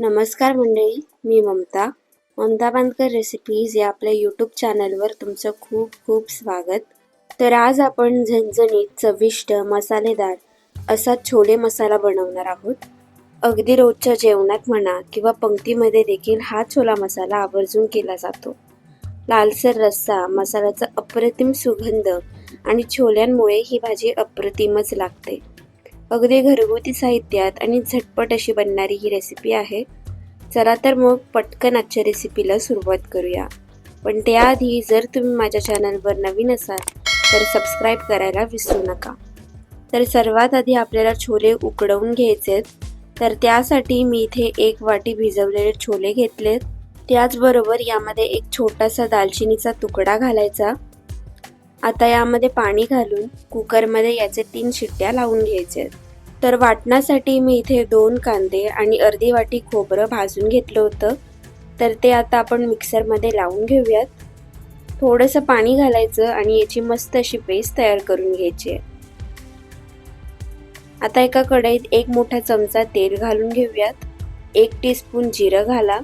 नमस्कार मंडळी मी ममता. ममता बांदकर रेसिपीज या आपल्या यूट्यूब चॅनलवर तुमचं खूप खूप स्वागत. तर आज आपण झणझणीत चविष्ट मसालेदार असा छोले मसाला बनवणार आहोत. अगदी रोजच्या जेवणात म्हणा किंवा पंक्तीमध्ये देखील हा छोला मसाला आवर्जून केला जातो. लालसर रस्सा मसाल्याचा अप्रतिम सुगंध आणि छोल्यांमुळे ही भाजी अप्रतिमच लागते. अगदी घरगुती साहित्यात आणि झटपट अशी बनणारी ही रेसिपी आहे. चला तर मग पटकन आजच्या रेसिपीला सुरुवात करूया. पण त्याआधी जर तुम्ही माझ्या चॅनलवर नवीन असाल तर सबस्क्राईब करायला विसरू नका. तर सर्वात आधी आपल्याला छोले उकडवून घ्यायचेत तर त्यासाठी मी इथे एक वाटी भिजवलेले छोले घेतलेत. त्याचबरोबर यामध्ये एक छोटासा दालचिनीचा तुकडा घालायचा. आता यामध्ये पाणी घालून कुकरमध्ये याचे तीन शिट्ट्या लावून घ्यायचे तर वाटण्यासाठी मी इथे दोन कांदे आणि अर्धी वाटी खोबरं भाजून घेतलं होतं. तर ते आता आपण मिक्सरमध्ये लावून घेऊयात. थोडंसं पाणी घालायचं आणि याची मस्त अशी पेस्ट तयार करून घ्यायची आहे. आता एका कढईत एक मोठा चमचा तेल घालून घेऊयात. एक टीस्पून जिरं घाला.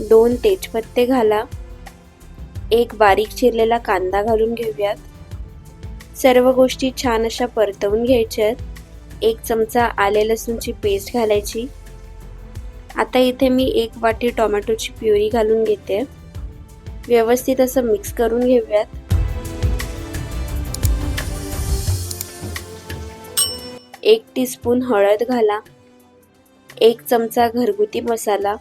दोन तेजपत्ते घाला. एक बारीक चिरलेला कांदा घालून घेऊयात. सर्व गोष्टी छान अशा परतवून घ्यायच्या एक चमचा आले लसूणची पेस्ट घालायची. आता इथे मी एक वाटी टोमॅटोची प्युरी घालून घेते. व्यवस्थित असं मिक्स करून घेऊयात. एक टीस्पून हळद घाला. एक चमचा घरगुती मसाला.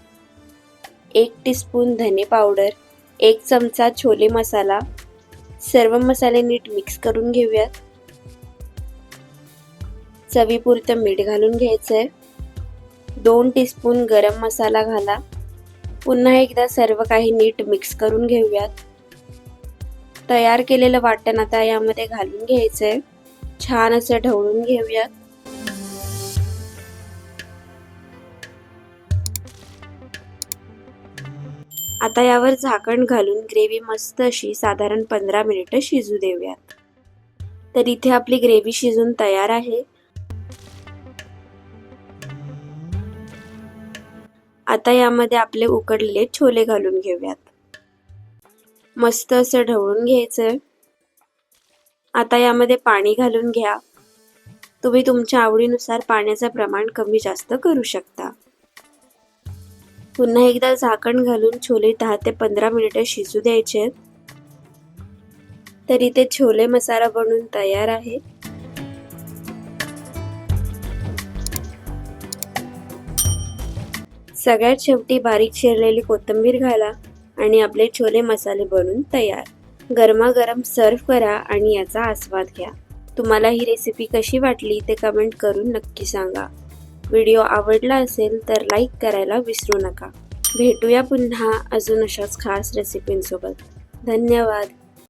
एक टीस्पून धने पावडर. एक चमचा छोले मसाला. सर्व मसाले नीट मिक्स करून घेऊयात. चवीपुरतं मीठ घालून घ्यायचं आहे दोन टीस्पून गरम मसाला घाला. पुन्हा एकदा सर्व काही नीट मिक्स करून घेऊयात. तयार केलेलं वाटण आता यामध्ये घालून घ्यायचं आहे छान असं ढवळून घेऊयात. आता यावर झाकण घालून ग्रेव्ही मस्त अशी साधारण पंधरा मिनिटं शिजू देऊयात. तर इथे आपली ग्रेव्ही शिजून तयार आहे. आता यामध्ये आपले उकडलेले छोले घालून घेऊयात. मस्त असं ढवळून घ्यायचं. आता यामध्ये पाणी घालून घ्या. तुम्ही तुमच्या आवडीनुसार पाण्याचं प्रमाण कमी जास्त करू शकता. पुन्हा एकदा झाकण घालून छोले दहा ते पंधरा मिनिटं शिजू द्यायचे तर इथे छोले मसाला बनून तयार आहे. सगळ्यात शेवटी बारीक चिरलेली कोथिंबीर घाला आणि आपले छोले मसाले बनून तयार. गरमागरम सर्व करा आणि याचा आस्वाद घ्या. तुम्हाला ही रेसिपी कशी वाटली ते कमेंट करून नक्की सांगा. व्हिडिओ आवडला असेल तर लाईक करायला विसरू नका. भेटूया पुन्हा अजून अशाच खास रेसिपींसोबत धन्यवाद.